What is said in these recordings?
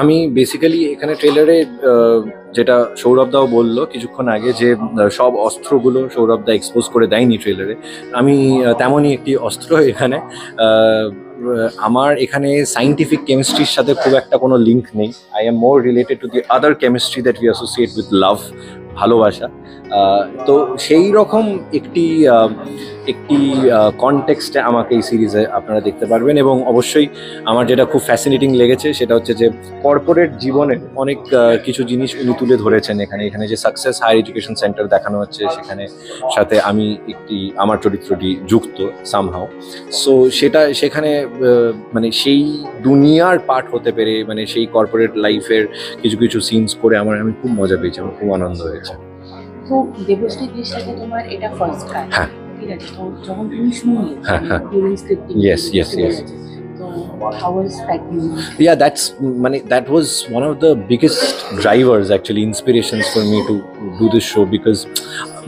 আমি বেসিক্যালি এখানে ট্রেলারে যেটা সৌরভ দাও বলল কিছুক্ষণ আগে যে সব অস্ত্রগুলো সৌরভদা এক্সপোজ করে দেয়নি ট্রেলারে আমি তেমনই একটি অস্ত্র এখানে। আমার এখানে সাইন্টিফিক কেমিস্ট্রির সাথে খুব একটা কোনো লিঙ্ক নেই। I am more related to the other chemistry that we associate with love ভালোবাসা। তো সেই রকম একটি একটি কনটেক্সটে আমাকে এই সিরিজে আপনারা দেখতে পারবেন এবং অবশ্যই আমার যেটা খুব ফ্যাসিনেটিং লেগেছে সেটা হচ্ছে যে কর্পোরেট জীবনে অনেক কিছু জিনিস উনি তুলে ধরেছেন এখানে। এখানে যে সাকসেস হায়ার এডুকেশন সেন্টার দেখানো হচ্ছে সেখানে সাথে আমি একটি আমার চরিত্রটি যুক্ত সামহাও সো সেটা সেখানে মানে সেই দুনিয়ার পার্ট হতে পেরে মানে সেই কর্পোরেট লাইফের কিছু কিছু সিনস করে আমার আমি খুব মজা পেয়েছি আমার খুব আনন্দ হয়েছে। তো দেবশ্রী দৃষ্টিতে তোমার এটা ফার্স্ট কাজ হ্যাঁ। যখন তুমি শুনলে। During scripting how was that yeah that's মানে that was one of the biggest drivers actually inspirations for me to do this show because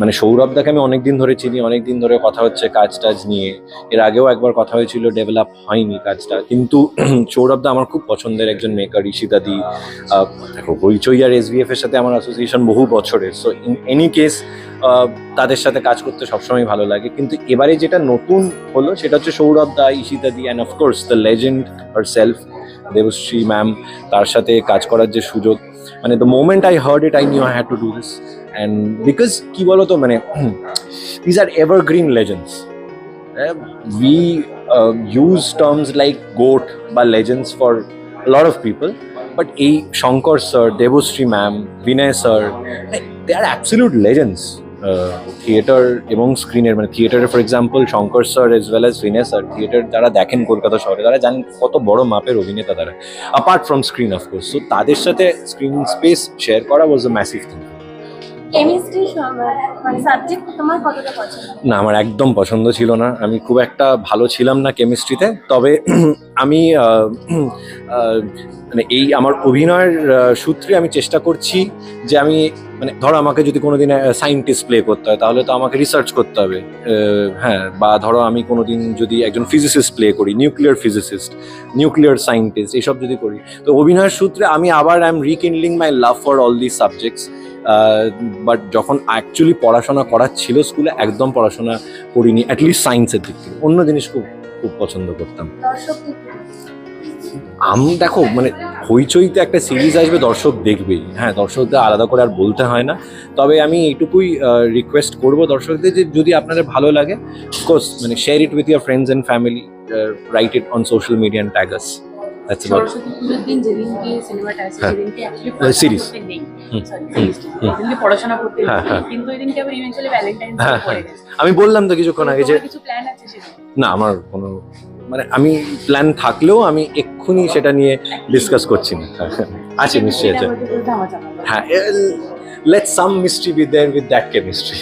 মানে সৌরভ দাকে আমি অনেকদিন ধরে চিনি অনেকদিন ধরে কথা হচ্ছে কাজ টাজ নিয়ে। এর আগেও একবার কথা হয়েছিল ডেভেলপ হয়নি কাজটা। কিন্তু সৌরভ দা আমার খুব পছন্দের একজন মেকার ঈশিতা দি। দেখো হইচই আর এসবিএফ এর সাথে আমার অ্যাসোসিয়েশন বহু বছরের। সো ইন এনি কেস তাদের সাথে কাজ করতে সবসময় ভালো লাগে। কিন্তু এবারে যেটা নতুন হলো, সেটা হচ্ছে Sourav da, Ishita di and of course the legend herself Debashree ma'am তার সাথে কাজ করার যে সুযোগ। মানে the moment I heard it I knew I had to do this and because কি বলতো মানে these are evergreen legends we use terms like GOAT বা legends for lot of people but এই Shankar sir Debashree ma'am Binoy sir they are absolute legends theatre এবং স্ক্রিনের মানে থিয়েটারে for example Shankar sir as well as ফিনে sir theatre যারা দেখেন কলকাতা শহরে, তারা জানেন কত বড় মাপের অভিনেতা তারা। Apart from screen of course so তাদের সাথে স্ক্রিন স্পেস শেয়ার করা ওয়াজ এ ম্যাসিভ থিং মানে না, আমার একদম পছন্দ ছিল না। আমি খুব একটা ভালো ছিলাম না কেমিস্ট্রিতে তবে আমি মানে এই আমার অভিনয়ের সূত্রে আমি চেষ্টা করছি যে আমি মানে ধরো আমাকে যদি কোনোদিন সায়েন্টিস্ট প্লে করতে হয়, তাহলে তো আমাকে রিসার্চ করতে হবে। হ্যাঁ বা ধরো আমি কোনোদিন যদি একজন ফিজিসিস্ট প্লে করি নিউক্লিয়ার ফিজিসিস্ট নিউক্লিয়ার সায়েন্টিস্ট এইসব যদি করি। তো অভিনয়ের সূত্রে আমি আবার I am rekindling my love for all this subjects but যখন অ্যাকচুয়ালি পড়াশোনা করার ছিল স্কুলে একদম পড়াশোনা করিনি অ্যাটলিস্ট সায়েন্সের দিক থেকে। অন্য জিনিস খুব খুব পছন্দ করতাম। আমি দেখো মানে হইচইতে একটা সিরিজ আসবে দর্শক দেখবেই। হ্যাঁ দর্শকদের আলাদা করে আর বলতে হয় না। তবে আমি এইটুকুই রিকোয়েস্ট করব দর্শকদের যে যদি আপনাদের ভালো লাগে কোর্স মানে share it with your friends and family write it on social media and tag us that's about Saraswati পুজোর দিন যেদিনকে সিনেমাটা আছে হ্যাঁ। সেদিনকে অ্যাকচুয়ালি series. নেই সরি হুম, হুম। সেদিনকে পড়াশোনা করতে হ্যাঁ, হ্যাঁ। কিন্তু ওই দিনকে আবার ইভেন্চুয়ালি ভ্যালেন্টাইন্স পড়ে। গেছে আমি বললাম তো কিছুক্ষণ আগে যে কিছু প্ল্যান আছে না আমার কোনো মানে আমি প্ল্যান থাকলেও আমি এক্ষুনি সেটা নিয়ে ডিসকাস করছি না। আছে নিশ্চয়ই আছে হ্যাঁ let some mystery be there with that chemistry